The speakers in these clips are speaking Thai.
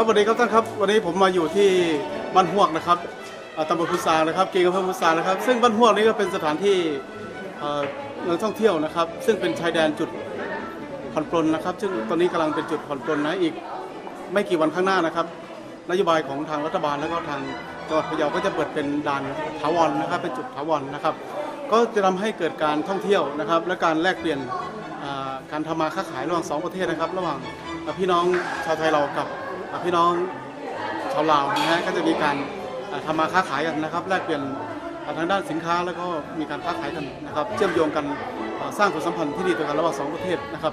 ครับสวัสดีครับท่านครับวันนี้ผมมาอยู่ที่บ้านหวกนะครับอ่าตำบลพุทรานะครับเกงอำเภอพุทรานะครับ ซึ่งบ้านหวกนี้ก็เป็นสถานที่เอ่อเมืองท่องเที่ยวนะครับ ซึ่งเป็นชายแดนจุดผ่อนปลนนะครับ ซึ่งตอนนี้กำลังเป็นจุดผ่อนปลนนะอีกไม่กี่วันข้างหน้านะครับนโยบายของทางรัฐบาลแล้วก็ทางจังหวัดพะเยาก็จะเปิดเป็นด่านถาวรนะครับ เป็นจุดถาวรนะครับ ก็จะทำให้เกิดการท่องเที่ยวนะครับ และการแลกเปลี่ยนอ่าการทำมาค้าขายระหว่างสองประเทศนะครับ ระหว่างพี่น้องชาวไทยเรากับ พี่น้องชาวลาวนะฮะก็จะมีการอ่าทำมาค้าขายกันนะครับแลกเปลี่ยนทางด้านสินค้าแล้วก็มีการค้าขายกันนะครับ เชื่อมโยงกันสร้างความสัมพันธ์ที่ดีต่อกันระหว่างสองประเทศนะครับ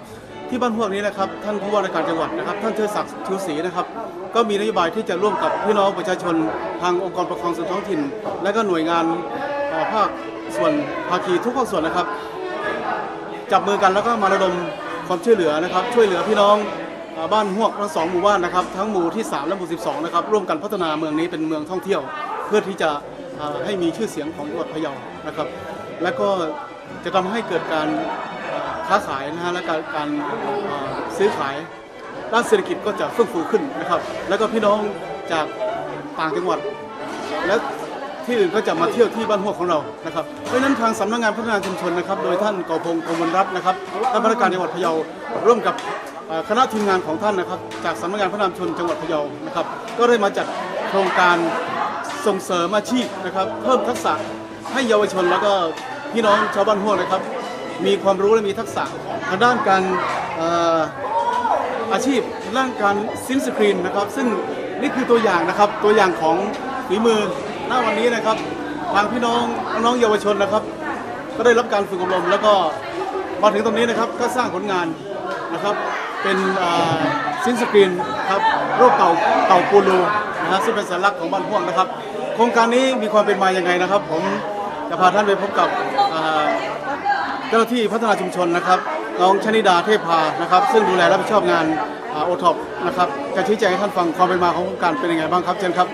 ที่บ้านพวกนี้นะครับท่านผู้ว่าราชการจังหวัดนะครับ ท่านเทิดศักดิ์ชูศรีนะครับ ก็มีนโยบายที่จะร่วมกับพี่น้องประชาชนทางองค์กรปกครองส่วนท้องถิ่น และก็หน่วยงานภาคส่วนภาคีทุกภาคส่วนนะครับ จับมือกันแล้วก็มาระดมความช่วยเหลือนะครับ ช่วยเหลือพี่น้อง บ้านหวกทั้งสองหมู่บ้านนะครับทั้งหมู่ที่ 3 และหมู่ 12 นะครับร่วมกันพัฒนาเมืองนี้เป็นเมืองท่องเที่ยว เพื่อที่จะให้มีชื่อเสียงของจังหวัดพะเยานะครับ และก็จะทำให้เกิดการค้าขายนะฮะและการการซื้อขายด้านเศรษฐกิจก็จะเฟื่องฟูขึ้นนะครับ แล้วก็พี่น้องจากต่างจังหวัด และที่อื่นก็จะมาเที่ยวที่บ้านหัวของเรานะครับเพราะฉะนั้นทางสำนักงานพัฒนาชุมชนนะครับ โดยท่านกอพงศ์กมลรัตน์นะครับท่านพนักงานจังหวัดพะเยาร่วมกับ คณะทีมงานของท่านนะครับ จากสำนักงานพัฒนาชุมชนจังหวัดพะเยานะครับ ก็ได้มาจัดโครงการส่งเสริมอาชีพนะครับ เพิ่มทักษะให้เยาวชนแล้วก็พี่น้องชาวบ้านหัวนะครับ มีความรู้และมีทักษะทางด้านการอาชีพด้านการซินสกรีนนะครับ ซึ่งนี่คือตัวอย่างนะครับตัวอย่างของฝีมือหน้าวันนี้นะครับทางพี่น้องน้องเยาวชนนะครับ ก็ได้รับการฝึกอบรมแล้วก็มาถึงตรงนี้นะครับก็สร้างผลงานนะครับ เป็นซินสกรีนครับรูปเต่าเต่าปูรูนะฮะซึ่งเป็นสัญลักษณ์ของบ้านพ่วงนะครับ โครงการนี้มีความเป็นมาอย่างไงนะครับ ผมจะพาท่านไปพบกับเจ้าหน้าที่พัฒนาชุมชนนะครับน้องชนิดาเทพพานะครับ ซึ่งดูแลรับผิดชอบงานโอท็อปนะครับจะชี้แจงให้ท่านฟังความเป็นมาของโครงการเป็นยังไงบ้างครับเชิญครับ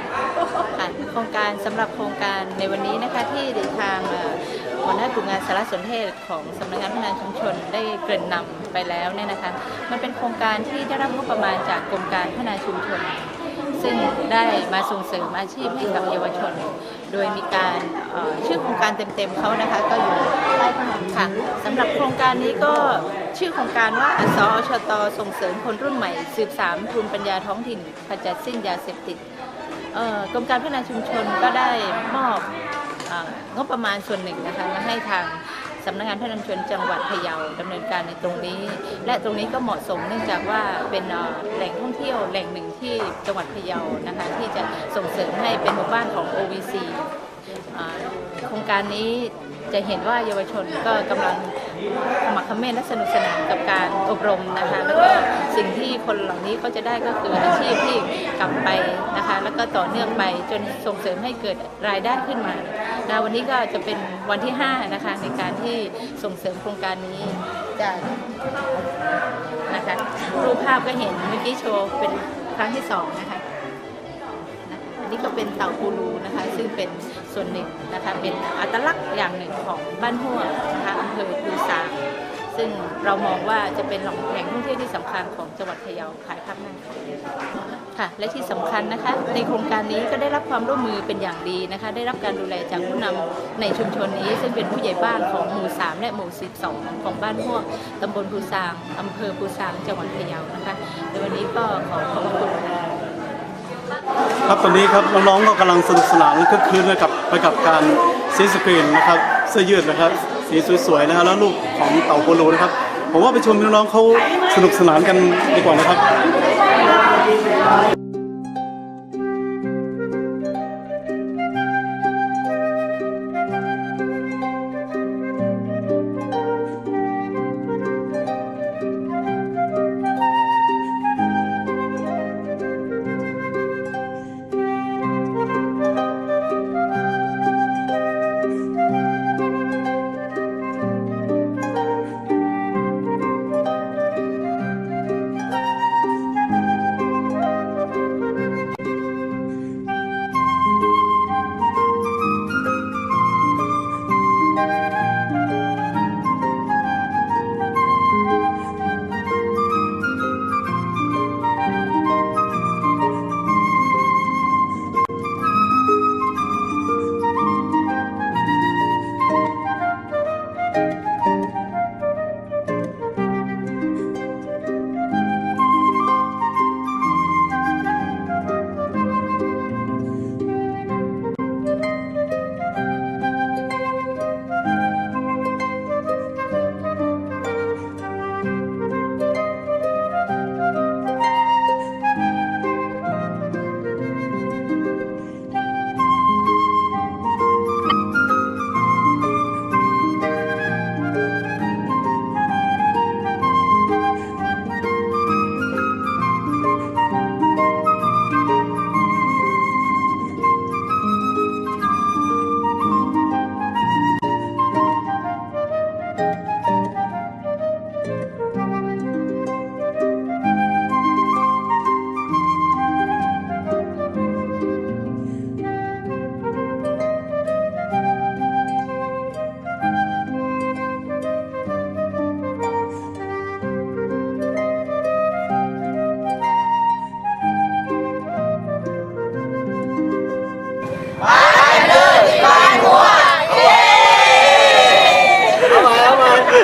โครงการสำหรับโครงการในวันนี้นะคะที่ทาง หัวหน้ากลุ่มงานสารสนเทศของสำนักงานพัฒนาชุมชนได้เกริ่นนำไปแล้วเนี่ยนะคะ มันเป็นโครงการที่ได้รับงบประมาณจากกรมการพัฒนาชุมชน ซึ่งได้มาส่งเสริมอาชีพให้กับเยาวชน โดยมีการชื่อโครงการเต็มๆเขานะคะก็อยู่ใต้ข้างหลังค่ะสำหรับโครงการนี้ก็ชื่อโครงการว่าสอชตส่งเสริมคนรุ่นใหม่ สืบสามภูมิปัญญาท้องถิ่นขจัดสิ้นยาเสพติดกรมการพัฒนาชุมชนก็ได้มอบ งบประมาณส่วนหนึ่งนะคะมาให้ทางสำนักงานพัฒนาชุมชนจังหวัดพะเยาดำเนินการในตรงนี้ และตรงนี้ก็เหมาะสมเนื่องจากว่าเป็นแหล่งท่องเที่ยวแหล่งหนึ่งที่จังหวัดพะเยานะคะที่จะส่งเสริมให้เป็นหมู่บ้านของ OVC โครงการนี้จะเห็นว่าเยาวชนก็กำลังขมักเขม้นและสนุกสนานกับการอบรมนะคะแล้วก็สิ่งที่คนเหล่านี้ก็จะได้ก็คืออาชีพที่กลับไปนะคะแล้วก็ต่อเนื่องไปจนส่งเสริมให้เกิดรายได้ขึ้นมา นะวันนี้ก็จะเป็นวันที่ 5 นะคะในการที่ส่งเสริมโครงการนี้จากนะคะรูปภาพก็เห็นเมื่อกี้โชว์เป็นครั้งที่สองนะคะอันนี้ก็เป็นเต่ากูรูนะคะซึ่งเป็นส่วนหนึ่งนะคะเป็นอัตลักษณ์อย่างหนึ่งของบ้านหัวนะคะอำเภอภูซาง ซึ่งเรามองว่าจะเป็นแหล่งท่องเที่ยวที่สำคัญของจังหวัดพะเยาขายภาพนั่นค่ะ และที่สำคัญนะคะ ในโครงการนี้ก็ได้รับความร่วมมือเป็นอย่างดีนะคะ ได้รับการดูแลจากผู้นำในชุมชนนี้ ซึ่งเป็นผู้ใหญ่บ้านของหมู่ 3 และหมู่ 12 ของบ้านหัวงตำบลภูซางอำเภอภูซางจังหวัดพะเยานะคะในวันนี้ก็ขอขอบคุณค่ะครับตอนนี้ครับน้องๆก็กำลังสนุกสนานและคึกคืนไปกับไปกับการซีสกรีนนะครับเสื้อยืดนะครับ สีสวยๆนะครับแล้วรูปของเต่าโปโลนะครับผมว่าไปชมน้องๆเขาสนุกสนานกันดีกว่านะครับ